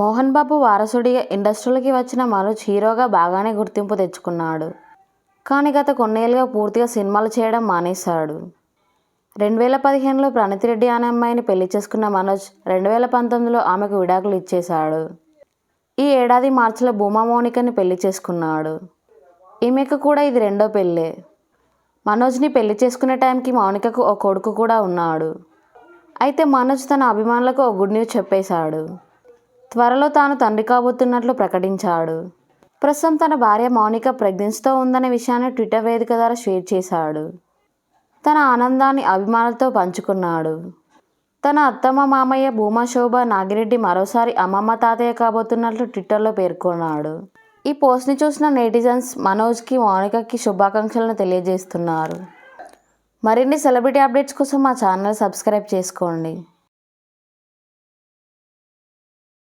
మోహన్ బాబు వారసుడిగా ఇండస్ట్రీలోకి వచ్చిన మనోజ్ హీరోగా బాగానే గుర్తింపు తెచ్చుకున్నాడు. కానీ గత కొన్నేళ్ళుగా పూర్తిగా సినిమాలు చేయడం మానేశాడు. రెండు వేల పదిహేనులో ప్రణతి రెడ్డి అనే అమ్మాయిని పెళ్ళి చేసుకున్న మనోజ్ రెండు వేల పంతొమ్మిదిలో ఆమెకు విడాకులు ఇచ్చేశాడు. ఈ ఏడాది మార్చిలో భూమా మౌనికని పెళ్ళి చేసుకున్నాడు. ఈమెకు కూడా ఇది రెండో పెళ్ళే. మనోజ్ని పెళ్ళి చేసుకునే టైంకి మౌనికకు ఓ కొడుకు కూడా ఉన్నాడు. అయితే మనోజ్ తన అభిమానులకు ఓ గుడ్ న్యూస్ చెప్పేశాడు. త్వరలో తాను తండ్రి కాబోతున్నట్లు ప్రకటించాడు. ప్రస్తుతం తన భార్య మౌనిక ప్రెగ్నెన్స్తో ఉందనే విషయాన్ని ట్విట్టర్ వేదిక ద్వారా షేర్ చేశాడు. తన ఆనందాన్ని అభిమానులతో పంచుకున్నాడు. తన అత్తమ్మ మామయ్య భూమా శోభ నాగిరెడ్డి మరోసారి అమ్మమ్మ తాతయ్య కాబోతున్నట్లు ట్విట్టర్లో పేర్కొన్నాడు. ఈ పోస్ట్ని చూసిన నెటిజన్స్ మనోజ్కి మౌనికకి శుభాకాంక్షలను తెలియజేస్తున్నారు. మరిన్ని సెలబ్రిటీ అప్డేట్స్ కోసం మా ఛానల్ సబ్స్క్రైబ్ చేసుకోండి.